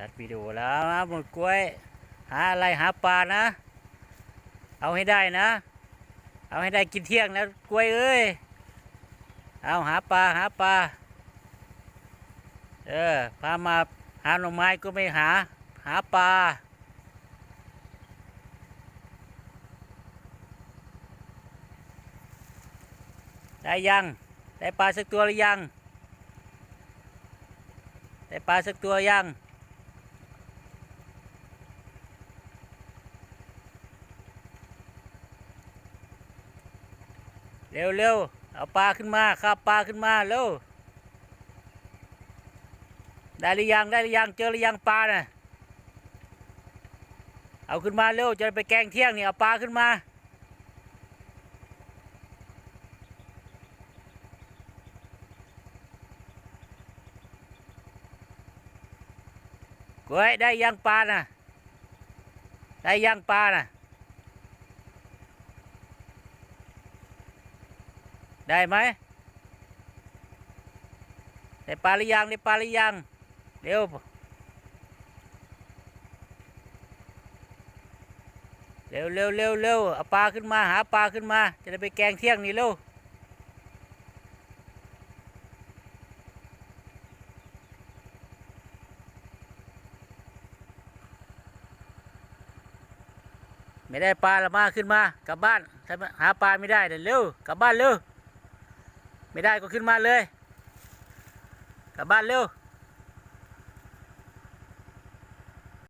ตัดวิดีโอแล้วนะหมดกล้วย หาอะไรหาปลานะ เอาให้ได้นะ เอาให้ได้กินเที่ยงนะกล้วยเอ้ยเอาหาปลาหาปลาเออพามาหาหน่อไม้ก็ไม่หา หาปลาได้ยัง ได้ปลาสักตัวหรือยัง ได้ปลาสักตัวยัง เร็วเร็วเอาปลาขึ้นมาคาบปลาขึ้นมาเร็วได้หรือยังได้หรือยังเจอหรือยังปลาน่ะเอาขึ้นมาเร็วจะไปแกงเที่ยงนี่เอาปลาขึ้นมากล้ยได้ยังปลาน่ะได้ยังปลาน่ะ ได้ไหมได้ปลาหรือยังได้ปลาหรือยังเร็วเร็วเร็วเร็วเร็วเอาปลาขึ้นมาหาปลาขึ้นมา จะได้ไปแกงเที่ยงนี่เร็วไม่ได้ปลาละมาขึ้นมากลับบ้านถ้าหาปลาไม่ได้เดี๋ยวเร็วกลับบ้านเร็ว ไม่ได้ก็ขึ้นมาเลย กลับบ้านเร็ว